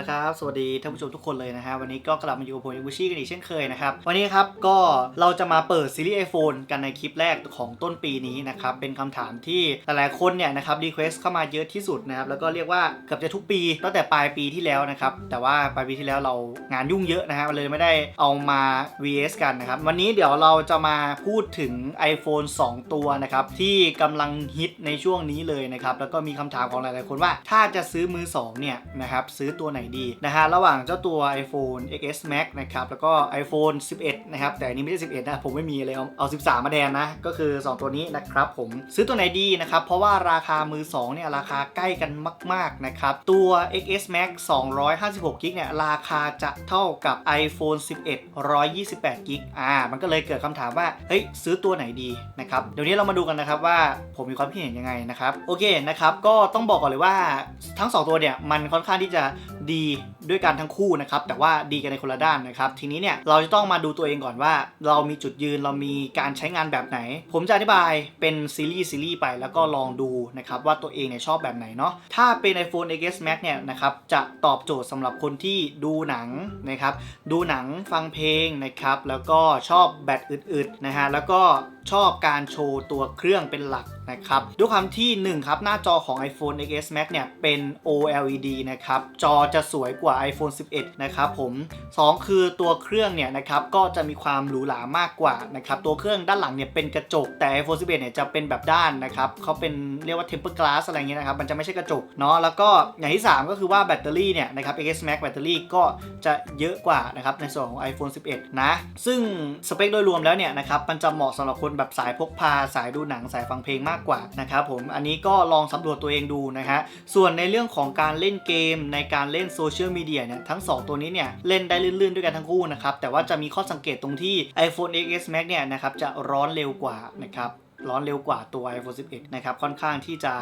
ละครับ สวัสดีท่านผู้ชมทุกคนเลยนะฮะวันนี้ก็กลับมาอยู่กับผมอิบุชิกันอีกเช่นเคยนะครับ วันนี้ครับก็เราจะมาเปิดซีรีส์ iPhone กันในคลิปแรกของต้นปีนี้นะครับ เป็นคำถามที่หลายๆคนเนี่ยนะครับรีเควสเข้ามาเยอะที่สุดนะครับ แล้วก็เรียกว่าเกือบจะทุกปีตั้งแต่ปลายปีที่แล้วนะครับ แต่ว่าปลายปีที่แล้วเรางานยุ่งเยอะนะฮะเลยไม่ได้เอามา VS กันนะครับ วันนี้เดี๋ยวเราจะมาพูดถึง iPhone 2 ตัวนะครับที่กำลังฮิตในช่วงนี้เลยนะครับแล้วก็มีคำถามของหลายๆคนว่า ถ้าจะซื้อมือ2เนี่ยนะครับซื้อตัวไหนดีนะฮะระหว่างเจ้าตัว iPhone XS Max นะครับแล้วก็ iPhone 11 นะครับ แต่อันนี้ไม่ใช่11 นะ ผมไม่มีเลยเอาเอา 13 มาแทนนะ ก็คือ 2 ตัวนี้นะครับผมซื้อตัวไหนดีนะครับ เพราะว่าราคามือ 2 เนี่ย ราคาใกล้กันมาก ๆ นะครับ ตัว XS Max 256กิกเนี่ย ราคาจะเท่ากับ iPhone 11 128กิกอ่ามันก็เลยเกิดคำถามว่า เฮ้ย ซื้อตัวไหนดีนะครับเดี๋ยวนี้เรามาดูกันนะครับว่าผมมีความคิดเห็นยังไงนะครับโอเคนะครับก็ต้องบอกก่อนเลยว่าทั้ง 2 ตัวเนี่ยมันค่อนข้างที่จะดีด้วยกันทั้งคู่นะครับแต่ว่าดีกันในคนละด้านนะครับทีนี้เนี่ยเราจะต้องมาดูตัวเองก่อนว่า เรามีจุดยืนเรามีการใช้งานแบบไหน ผมจะอธิบายเป็นซีรีส์ซีรีส์ไปแล้วก็ลองดูนะครับว่าตัวเองเนี่ยชอบแบบไหนเนาะถ้าเป็น iPhone XS Max เนี่ยนะครับจะตอบโจทย์สำหรับคนที่ดูหนังนะครับดูหนังฟังเพลงนะครับแล้วก็ชอบแบตอึดๆนะฮะแล้วก็ชอบการโชว์ตัวเครื่องเป็นหลัก นะครับด้วยความที่ 1 ครับ หน้าจอของ iPhone XS Max เนี่ย เป็น OLED นะครับ จอจะสวยกว่า iPhone 11 นะครับผม 2 คือตัวเครื่องเนี่ยนะครับ ก็จะมีความหรูหรามากกว่านะครับ ตัวเครื่องด้านหลังเนี่ยเป็นกระจก แต่ iPhone 11 เนี่ยจะเป็นแบบด้านนะครับเขาเป็นเรียกว่า tempered glass อะไรเงี้ยนะครับ มันจะไม่ใช่กระจกเนาะ แล้วก็อย่างที่ 3 ก็คือว่าแบตเตอรี่เนี่ยนะครับ XS Max แบตเตอรี่ก็จะเยอะกว่านะครับในส่วนของ iPhone 11 นะ ซึ่งสเปคโดยรวมแล้วเนี่ยนะครับ มันจะเหมาะสำหรับคนแบบสายพกพา สายดูหนัง สายฟังเพลงมากกว่านะครับผมอันนี้ก็ลองสำรวจตัวเองดูนะฮะส่วนในเรื่องของการเล่นเกมในการเล่นโซเชียลมีเดียเนี่ยทั้ง 2 ตัวนี้เนี่ยเล่นได้ลื่นๆด้วยกันทั้งคู่นะครับแต่ว่าจะมีข้อสังเกตตรงที่ iPhone XS Max เนี่ยนะครับจะร้อนเร็วกว่านะครับ ร้อนเร็วกว่าตัว iPhone 11 นะครับ ค่อนข้างที่จะ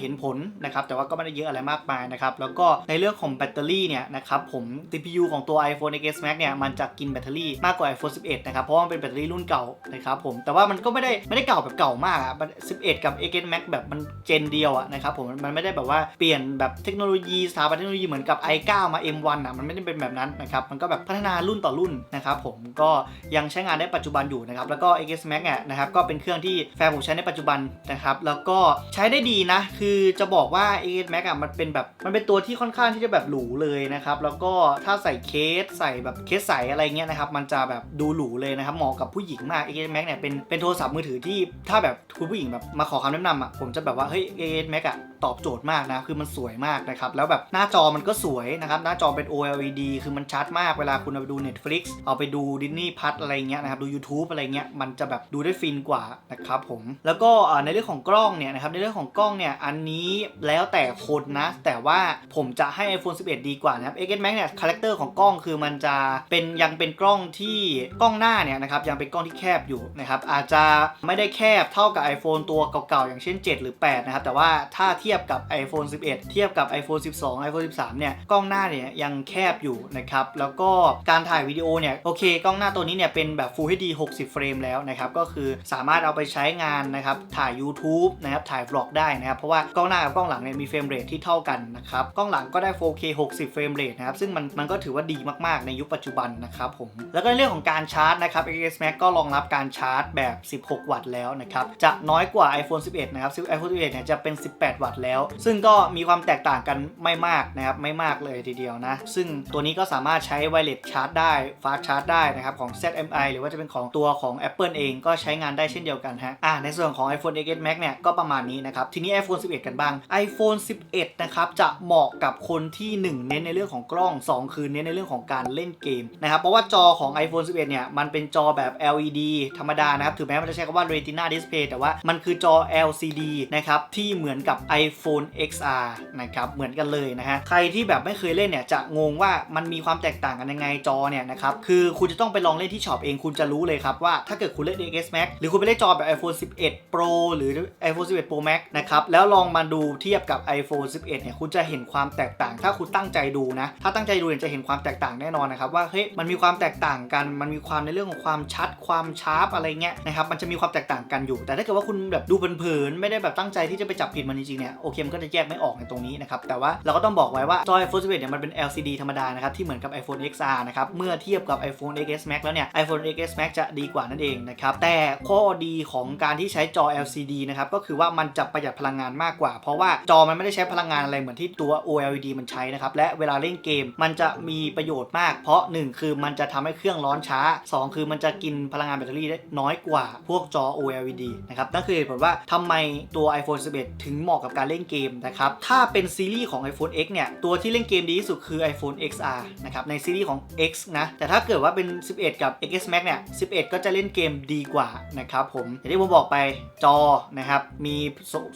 เห็นผลนะครับ แต่ว่าก็ไม่ได้เยอะอะไรมากมายนะครับ แล้วก็ในเรื่องของแบตเตอรี่เนี่ยนะครับ ผม CPU ของตัว iPhone X Max เนี่ย มันจะกินแบตเตอรี่มากกว่า iPhone 11 นะครับ เพราะว่ามันเป็นแบตเตอรี่รุ่นเก่านะครับผม แต่ว่ามันก็ไม่ได้ไม่ได้เก่าแบบเก่ามากอะ11 กับ X Max แบบมันเจนเดียวอะนะครับผม มันไม่ได้แบบว่าเปลี่ยนแบบเทคโนโลยีสถาบันเทคโนโลยีเหมือนกับ i9 มา M1 อะมันไม่ได้เป็นแบบนั้นนะครับ มันก็แบบพัฒนารุ่นต่อรุ่นนะครับผม ก็ยังใช้งานได้ปัจจุบันอยู่นะครับ แล้วก็ X Max เนี่ยนะครับ ก็เป็นเครื่องที่แฟนผมใช้ในปัจจุบันนะครับ แล้วก็ใช้ได้ดีนะ คือจะบอกว่า a อ Max อะมันเป็นแบบมันเป็นตัวที่ค่อนข้างที่จะแบบหรูเลยนะครับ แล้วก็ถ้าใส่เคสใส่แบบเคสใสอะไรเงี้ยนะครับ มันจะแบบดูหรูเลยนะครับเหมาะกับผู้หญิงมาก a อ Max เนี่ยเป็นเป็นโทรศัพท์มือถือที่ถ้าแบบคุณผู้หญิงแบบมาขอคำแนะนำอะผมจะแบบว่าเฮ้ย a อ Max อะ ตอบโจทย์มากนะ คือมันสวยมากนะครับ แล้วแบบหน้าจอมันก็สวยนะครับ หน้าจอเป็น OLED คือมันชัดมาก เวลาคุณเอาไปดู Netflix เอาไปดู Disney Plus อะไรเงี้ยนะครับ ดู YouTube อะไรเงี้ย มันจะแบบดูได้ฟินกว่านะครับผม แล้วก็ในเรื่องของกล้องเนี่ยนะครับ ในเรื่องของกล้องเนี่ย อันนี้แล้วแต่คนนะ แต่ว่าผมจะให้ iPhone 11 ดีกว่านะครับ X Max เนี่ย คาแรคเตอร์ของกล้องคือมันจะเป็นยังเป็นกล้องที่กล้องหน้าเนี่ยนะครับ ยังเป็นกล้องที่แคบอยู่นะครับ อาจจะไม่ได้แคบเท่ากับ iPhone ตัวเก่าๆ อย่างเช่น 7 หรือ 8 นะครับ แต่ว่าถ้าเทียบยบกับ iPhone 11 เทียบกับ iPhone 12 iPhone 13 เนี่ย กล้องหน้าเนี่ยยังแคบอยู่นะครับ แล้วก็การถ่ายวิดีโอเนี่ย โอเค กล้องหน้าตัวนี้เนี่ยเป็นแบบ Full HD 60 เฟรมแล้วนะครับ ก็คือสามารถเอาไปใช้งานนะครับ ถ่าย YouTube นะครับ ถ่าย vlog ได้นะครับ เพราะว่ากล้องหน้ากับกล้องหลังเนี่ยมีเฟรมเรทที่เท่ากันนะครับ กล้องหลังก็ได้ 4K 60 เฟรมเรทนะครับ ซึ่งมันมันก็ถือว่าดีมากๆ ในยุคปัจจุบันนะครับผม แล้วก็ในเรื่องของการชาร์จนะครับ XS Max ก็รองรับการชาร์จแบบ 16 วัตต์แล้วนะครับ จะน้อยกว่า iPhone 11 นะครับซึ่ง iPhone 11 เนี่ยจะเป็น 18 วัตต์แล้ว ซึ่งก็มีความแตกต่างกันไม่มากนะครับไม่มากเลยทีเดียวนะ ซึ่งตัวนี้ก็สามารถใช้ไวเลสชาร์จได้ฟาสชาร์จได้นะครับของ ZMI หรือว่าจะเป็นของตัวของ Apple เองก็ใช้งานได้เช่นเดียวกันฮะอ่าในส่วนของ iPhone X Max เนี่ยก็ประมาณนี้นะครับทีนี้ iPhone 11 กันบ้าง iPhone 11 นะครับจะเหมาะกับคนที่ 1 เน้นในเรื่องของกล้อง 2 คือเน้นในเรื่องของการเล่นเกมนะครับเพราะว่าจอของ iPhone 11 เนี่ยมันเป็นจอแบบ LED ธรรมดานะครับถึงแม้มันจะใช้คำว่า Retina Display แต่ว่ามันคือจอ LCD นะครับที่เหมือนกับ iPhone XR นะครับเหมือนกันเลยนะฮะใครที่แบบไม่เคยเล่นเนี่ยจะงงว่ามันมีความแตกต่างกันยังไงจอเนี่ยนะครับคือคุณจะต้องไปลองเล่นที่ช็อปเองคุณจะรู้เลยครับว่าถ้าเกิดคุณเล่น XS Max หรือคุณไปเล่นจอแบบ iPhone 11 Pro หรือ iPhone 11 Pro Max นะครับแล้วลองมาดูเทียบกับ iPhone 11 เนี่ยคุณจะเห็นความแตกต่าง ถ้าคุณตั้งใจดูนะถ้าตั้งใจดูเนี่ยจะเห็นความแตกต่างแน่นอนนะครับว่าเฮ้ยมันมีความแตกต่างกัน มันมีความในเรื่องของความชัดความชาร์ปอะไรเงี้ยนะครับมันจะมีความแตกต่างกันอยู่ แต่ถ้าเกิดว่าคุณแบบดูเพลินๆไม่ได้แบบตั้งใจที่จะไปจับผิดมันจริงๆเนี่ยโอเคมันก็จะแยกไม่ออกในตรงนี้นะครับแต่ว่าเราก็ต้องบอกไว้ว่าจอ iPhone 11เนี่ยมันเป็น LCD ธรรมดานะครับที่เหมือนกับ iPhone XR นะครับเมื่อเทียบกับ iPhone XS Max แล้วเนี่ย iPhone XS Max จะดีกว่านั่นเองนะครับแต่ข้อดีของการที่ใช้จอ LCD นะครับก็คือว่ามันจะประหยัดพลังงานมากกว่า เพราะว่าจอมันไม่ได้ใช้พลังงานอะไรเหมือนที่ตัว OLED มันใช้นะครับและเวลาเล่นเกมมันจะมีประโยชน์มาก เพราะ 1 คือมันจะทำให้เครื่องร้อนช้า 2 คือมันจะกินพลังงานแบตเตอรี่ได้น้อยกว่าพวกจอ OLED นะครับนั่นคือเหตุผลว่าทำไมตัว iPhone 11 ถึงเหมาะกับการเล่นเกมนะครับ ถ้าเป็นซีรีส์ของ iPhone X เนี่ย ตัวที่เล่นเกมดีที่สุดคือ iPhone XR นะครับในซีรีส์ของ X นะ แต่ถ้าเกิดว่าเป็น 11 กับ XS Max เนี่ย 11 ก็จะเล่นเกมดีกว่านะครับผมอย่างที่ผมบอกไปจอนะครับมี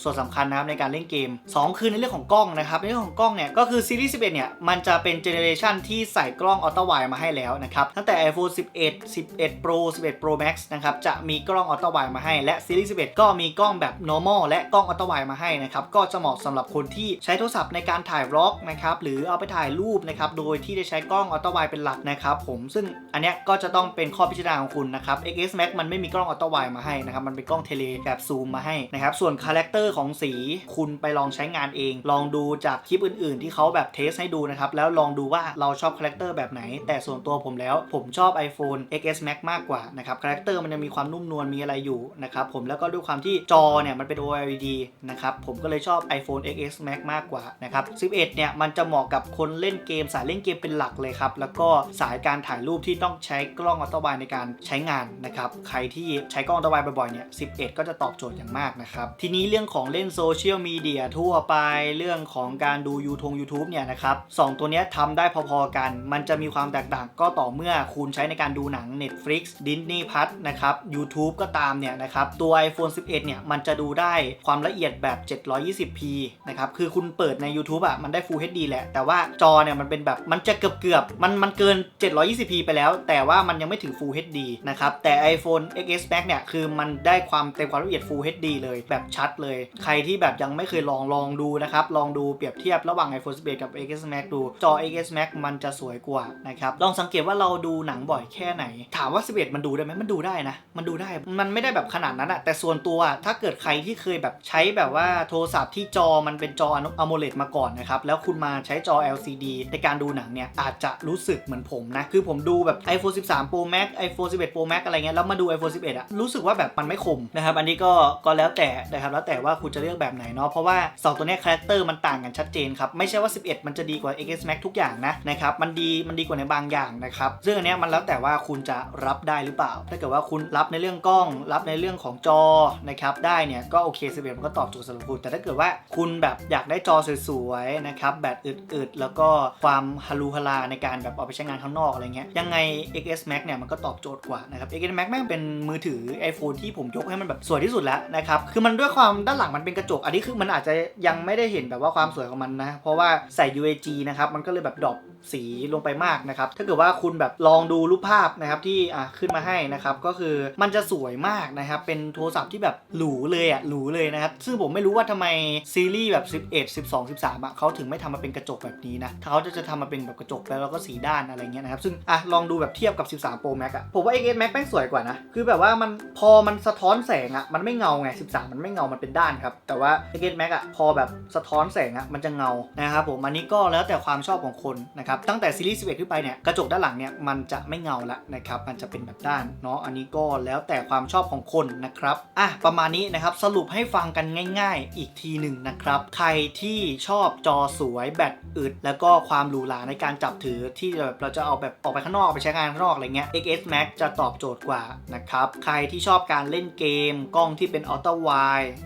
ส่วนสำคัญนะครับในการเล่นเกม 2 คือในเรื่องของกล้องนะครับในเรื่องของกล้องเนี่ยก็คือซีรีส์11 เนี่ยมันจะเป็นเจเนเรชันที่ใส่กล้องอัลตร้าไวมาให้แล้วนะครับตั้งแต่ iPhone 11 11 Pro 11 Pro Max นะครับจะมีกล้องอัลตร้าไวมาให้และซีรีส์11 ก็มีกล้องแบบ normal และกล้องอัลตร้าไวมาให้นะครับก็จะเหมาะสำหรับคนที่ใช้โทรศัพท์ในการถ่าย vlog นะครับหรือเอาไปถ่ายรูปนะครับโดยที่ได้ใช้กล้องอัลตร้าไวเป็นหลักนะครับผมซึ่งอันเนี้ยก็จะต้องเป็นข้อพิจารณาของคุณนะครับ XS Max มันไม่มีกล้องอัลตร้าไวมาให้นะครับมันเป็นกล้องเทเลแบบซูมมาให้นะครับส่วนคาแรคเตอร์ของสีคุณไปลองใช้งานเอง ลองดูจากคลิปอื่น ๆ ที่เขาแบบเทสให้ดูนะครับแล้วลองดูว่าเราชอบคาแรคเตอร์แบบไหน แต่ส่วนตัวผมแล้วผมชอบ iPhone XS Max มากกว่านะครับคาแรคเตอร์มันจะมีความนุ่มนวลมีอะไรอยู่นะครับผมแล้วก็ด้วยความที่จอเนี่ยมันเป็น OLED นะครับผมก็เลยชอบ iPhone XS Max มากกว่านะครับ 11 เนี่ย มันจะเหมาะกับคนเล่นเกมสายเล่นเกมเป็นหลักเลยครับ แล้วก็สายการถ่ายรูปที่ต้องใช้กล้องอัลตร้าไวในการใช้งานนะครับ ใครที่ใช้กล้องอัลตร้าไวบ่อยๆ เนี่ย 11 ก็จะตอบโจทย์อย่างมากนะครับ ทีนี้เรื่องของเล่นโซเชียลมีเดียทั่วไป เรื่องของการดู YouTube YouTube เนี่ยนะครับสองตัวนี้ทำได้พอๆกัน มันจะมีความแตกต่างก็ต่อเมื่อคุณใช้ในการดูหนัง Netflix Disney Plus นะครับ YouTube ก็ตามเนี่ยนะครับ ตัว iPhone 11 เนี่ย มันจะดูได้ความละเอียดแบบ 72 720p นะครับคือคุณเปิดใน YouTube อะมันได้ Full HD แหละ แต่ว่าจอเนี่ยมันเป็นแบบมันจะเกือบเกือบมันมันเกิน 720p ไปแล้ว แต่ว่ามันยังไม่ถึง Full HD นะครับแต่ iPhone XS Max เนี่ยคือมันได้ความเต็มความละเอียด Full HD เลยแบบชัดเลย ใครที่แบบยังไม่เคยลองลองดูนะครับลองดูเปรียบเทียบระหว่าง iPhone 11 กับ XS Max ดูจอ XS Max มันจะสวยกว่านะครับลองสังเกตว่าเราดูหนังบ่อยแค่ไหน ถามว่า 11 มันดูได้ไหมมันดูได้นะ มันดูได้มันไม่ได้แบบขนาดนั้นอะแต่ส่วนตัวถ้าเกิดใครที่เคยแบบใช้แบบว่าโทรศัพท์ที่จอมันเป็นจอ AMOLED มาก่อนนะครับ แล้วคุณมาใช้จอ LCD ในการดูหนังเนี่ย อาจจะรู้สึกเหมือนผมนะ คือผมดูแบบ iPhone 13 Pro Max iPhone 11 Pro Max อะไรเงี้ยแล้วมาดู iPhone 11อะรู้สึกว่าแบบมันไม่คมนะครับ อันนี้ก็ก็แล้วแต่นะครับแล้วแต่ว่าคุณจะเลือกแบบไหนเนาะเพราะว่าสองตัวนี้คาแรคเตอร์มันต่างกันชัดเจนครับไม่ใช่ว่า 11 มันจะดีกว่า XS Max ทุกอย่างนะนะครับมันดีมันดีกว่าในบางอย่างนะครับซึ่งอันเนี้ยมันแล้วแต่ว่าคุณจะรับได้หรือเปล่า ถ้าเกิดว่าคุณรับในเรื่องกล้อง รับในเรื่องของจอนะครับได้เนี่ยก็โอเค11มันก็ตอบโจทย์สำหรับคุณแต่ถ้าเกิดว่าคุณแบบอยากได้จอสวยๆนะครับแบตอึดๆ แล้วก็ความฮารูฮาราในการแบบเอาไปใช้งานข้างนอกอะไรเงี้ยยังไง XS Max เนี่ยมันก็ตอบโจทย์กว่านะครับ XS Max แม่งเป็นมือถือ iPhone ที่ผมยกให้มันแบบสวยที่สุดแล้วนะครับคือมันด้วยความด้านหลังมันเป็นกระจก อันนี้คือมันอาจจะยังไม่ได้เห็นแบบว่าความสวยของมันนะ เพราะว่าใส่ UAG นะครับมันก็เลยแบบดรอปสีลงไปมากนะครับถ้าเกิดว่าคุณแบบลองดูรูปภาพนะครับที่อะขึ้นมาให้นะครับก็คือมันจะสวยมากนะครับเป็นโทรศัพท์ที่แบบหรูเลยอะหรูเลยนะครับซึ่งผมไม่รู้ว่าทำไมซีรีส์แบบ 11 12 13อะเขาถึงไม่ทำมาเป็นกระจกแบบนี้นะเขาจะจะทำมาเป็นแบบกระจกแล้วแล้วก็สีด้านอะไรเงี้ยนะครับ ซึ่งอะลองดูแบบเทียบกับ 13 Pro Max อะผมว่า XS Max แม่งสวยกว่านะ คือแบบว่ามันพอมันสะท้อนแสงอะมันไม่เงาไง 13 มันไม่เงา มันเป็นด้านครับ แต่ว่า XS Max อะพอแบบสะท้อนแสงอะมันจะเงานะครับผมอันนี้ก็แล้วแต่ความชอบของคนนะครับตั้งแต่ซีรีส์ 11 ขึ้นไปเนี่ยกระจกด้านหลังเนี่ยมันจะไม่เงาละนะครับมันจะเป็นแบบด้านเนาะอันนี้ก็แล้วแต่ความชอบของคนนะครับอะประมาณนี้นะครับสรุปให้ฟังกันง่าย ๆ อีกทีหนึ่งนะครับ ใครที่ชอบจอสวยแบตอึด แล้วก็ความหรูหราในการจับถือที่แบบเราจะเอาแบบออกไปข้างนอกไปใช้งานข้างนอกอะไรเงี้ย XS Max จะตอบโจทย์กว่านะครับ ใครที่ชอบการเล่นเกม กล้องที่เป็นอัลตร้าไว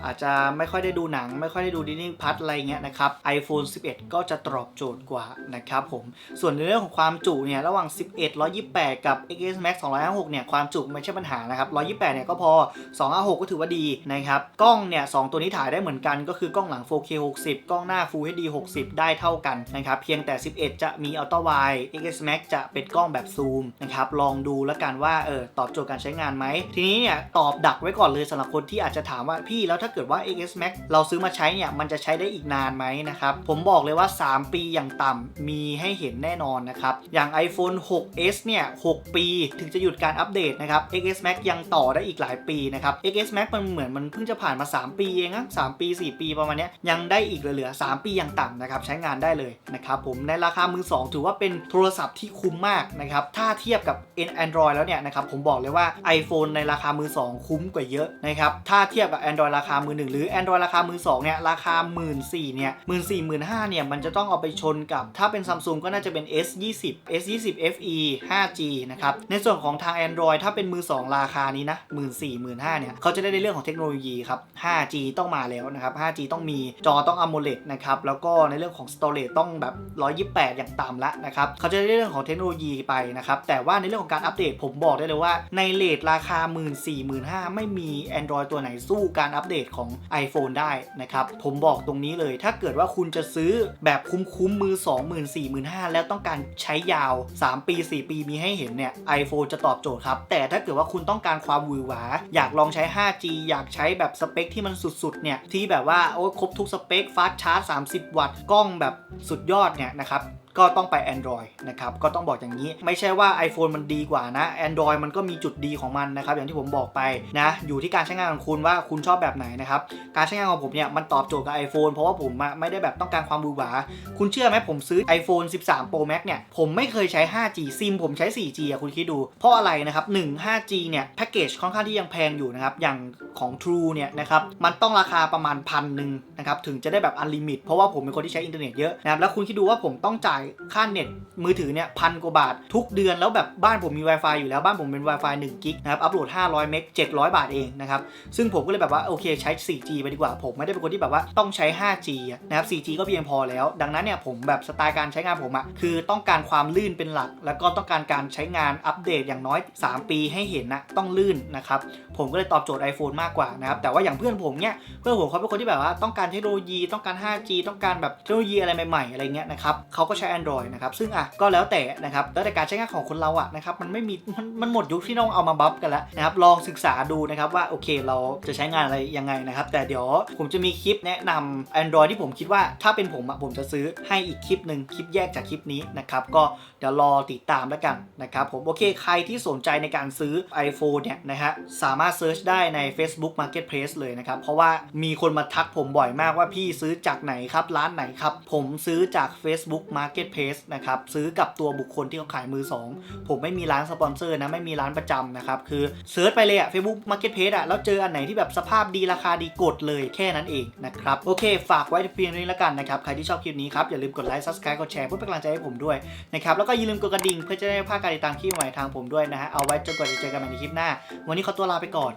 อาจจะไม่ค่อยได้ดูหนัง ไม่ค่อยได้ดูดิสนีย์พัทอะไรเงี้ยนะครับ iPhone 11 ก็จะตอบโจทย์กว่านะครับผมส่วนในเรื่องของความจุเนี่ยระหว่าง 11 128 กับ XS Max 256เนี่ยความจุไม่ใช่ปัญหานะครับ128เนี่ยก็พอ256ก็ถือว่าดีนะครับกล้องเนี่ยสองตัวนี้ถ่ายได้เหมือนกันก็ก็คือกล้องหลัง 4K 60 กล้องหน้า Full HD 60 ได้เท่ากันนะครับ เพียงแต่ 11 จะมี Ultra Wide XS Max จะเป็นกล้องแบบซูมนะครับ ลองดูแล้วกันว่าเออตอบโจทย์การใช้งานไหม ทีนี้เนี่ยตอบดักไว้ก่อนเลยสำหรับคนที่อาจจะถามว่าพี่แล้วถ้าเกิดว่า XS Max เราซื้อมาใช้เนี่ยมันจะใช้ได้อีกนานไหมนะครับ ผมบอกเลยว่า 3 ปีอย่างต่ำมีให้เห็นแน่นอนนะครับ อย่าง iPhone 6s เนี่ย6ปีถึงจะหยุดการอัปเดตนะครับ XS Max ยังต่อได้อีกหลายปีนะครับ XS Max มันเหมือนมันเพิ่งจะผ่านมา 3 ปีเองนะ3ปี 4 ปีปีประมาณนี้ยังได้อีกเหลือ 3 ปีอย่างต่ำนะครับใช้งานได้เลยนะครับผมในราคามือ 2 ถือว่าเป็นโทรศัพท์ที่คุ้มมากนะครับถ้าเทียบกับ Android แล้วเนี่ยนะครับผมบอกเลยว่า iPhone ในราคามือ 2 คุ้มกว่าเยอะนะครับถ้าเทียบกับ Android ราคามือ 1 หรือ Android ราคามือ2เนี่ยราคา 1 4ื่นเนี่ยหมื่นสี่หมื่นห้าเนี่ยมันจะต้องเอาไปชนกับ ถ้าเป็น Samsung ก็น่าจะเป็น S20 S20 FE 5G นะครับในส่วนของทาง Android ถ้าเป็นมือ 2 ราคานี้นะ1 4 0 0 0 0 5เนี่ยเขาจะได้ในเรื่องของเทคโนโลยีครับ 5G ต้องมาแล้วนะครับ 5G ต้องมีจอต้อง AMOLED นะครับแล้วก็ในเรื่องของ storage ต้องแบบ 128 อย่างต่ำละนะครับเขาจะได้เรื่องของเทคโนโลยีไปนะครับแต่ว่าในเรื่องของการอัปเดตผมบอกได้เลยว่าในเลทราคา 1 4 0 0 0 0 ไม่มี Android ตัวไหนสู้การอัปเดตของ iPhone ได้นะครับผมบอกตรงนี้เลย ถ้าเกิดว่าคุณจะซื้อแบบคุ้มๆมือ 2 4 0 0 0 0 แล้วต้องการใช้ยาว 3 ปี 4 ปีมีให้เห็นเนี่ย iPhone จะตอบโจทย์ครับ แต่ถ้าเกิดว่าคุณต้องการความหวือหวา อยากลองใช้ 5G อยากใช้แบบสเปคที่มันสุดๆเนี่ยที่แบบว่าโอ้ครบทุกสเปคฟาสชาร์จ 30 วัตต์กล้องแบบสุดยอดเนี่ยนะครับ ก็ต้องไป Android นะครับ ก็ต้องบอกอย่างนี้ ไม่ใช่ว่า iPhone มันดีกว่านะ Android มันก็มีจุดดีของมันนะครับ อย่างที่ผมบอกไปนะ อยู่ที่การใช้งานของคุณว่าคุณชอบแบบไหนนะครับ การใช้งานของผมเนี่ยมันตอบโจทย์กับ iPhone เพราะว่าผมไม่ได้แบบต้องการความบูหวา คุณเชื่อไหมผมซื้อ iPhone 13 Pro Max เนี่ย ผมไม่เคยใช้ 5G ซิมผมใช้ 4G อะคุณคิดดู เพราะอะไรนะครับ 1 5G เนี่ยแพ็กเกจค่อนข้างที่ยังแพงอยู่นะครับ อย่างของ True เนี่ยนะครับมันต้องราคาประมาณพันหนึ่งนะครับถึงจะได้แบบอันลิมิตเพราะว่าผมเป็นคนที่ใช้อินเทอร์เน็ตเยอะนะครับแล้วคุณคิดดูว่าผมต้องจ่ายค่าเน็ตมือถือเนี่ยพันกว่าบาท ทุกเดือนแล้วแบบบ้านผมมี Wi-Fi อยู่แล้วบ้านผมเป็น Wi-Fi 1กิกนะครับอัปโหลด 500 เมก700 บาทเองนะครับซึ่งผมก็เลยแบบว่าโอเคใช้ 4G ไปดีกว่า ผมไม่ได้เป็นคนที่แบบว่าต้องใช้ 5G นะครับ 4G ก็เพียงพอแล้ว ดังนั้นเนี่ยผมแบบสไตล์การใช้งานผมอะคือต้องการความลื่นเป็นหลัก แล้วก็ต้องการการใช้งานอัปเดตอย่างน้อย 3 ปีให้เห็นนะต้องลื่นนะครับผมก็เลยตอบโจทย์ iPhone มากกว่านะครับแต่ว่าอย่างเพื่อนผมเนี่ยเพื่อนผมเขาเป็นคนที่แบบว่าต้องการเทคโนโลยีต้องการ 5G ต้องการแบบเทคโนโลยีอะไรใหม่ๆอะไรเงี้ยนะครับเขาก็ใช้ Android นะครับซึ่งอะก็แล้วแต่นะครับแล้วแต่การใช้งานของคนเราอะนะครับมันไม่มีมันมันหมดยุคที่ต้องเอามาบัฟกันแล้วนะครับลองศึกษาดูนะครับว่าโอเคเราจะใช้งานอะไรยังไงนะครับแต่เดี๋ยวผมจะมีคลิปแนะนำ Android ที่ผมคิดว่าถ้าเป็นผมอะผมจะซื้อให้อีกคลิปหนึ่งคลิปแยกจากคลิปนี้นะครับก็เดี๋ยวรอติดตามแล้วกันนะครับผมโอเคใครที่สนใจในการซื้อ iPhone เนี่ยนะฮะสามารถเซิร์ชได้ใน Facebook Marketplace เลยนะครับ เพราะว่ามีคนมาทักผมบ่อยมากว่าพี่ซื้อจากไหนครับ ร้านไหนครับ ผมซื้อจาก Facebook Marketplace นะครับซื้อกับตัวบุคคลที่เขาขายมือ 2 ผมไม่มีร้านสปอนเซอร์นะไม่มีร้านประจำนะครับคือเซิร์ชไปเลยอะ Facebook Marketplace อะแล้วเจออันไหนที่แบบสภาพดีราคาดีกดเลยแค่นั้นเองนะครับโอเค ฝากไว้เพียงนี้แล้วกันนะครับใครที่ชอบคลิปนี้ครับอย่าลืมกดไลค์ Subscribe กดแชร์เพื่อเป็นกำลังใจให้ผมด้วยนะครับแล้วก็อย่าลืมกดกระดิ่งเพื่อจะได้ไม่พลาดการติดตามคลิปใหม่ทางผมด้วยนะฮะเอาไว้จนกว่าจะเจอกันใหม่ในคลิปหน้า วันนี้ขอตัวลาไปก่อน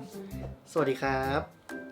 สวัสดีครับ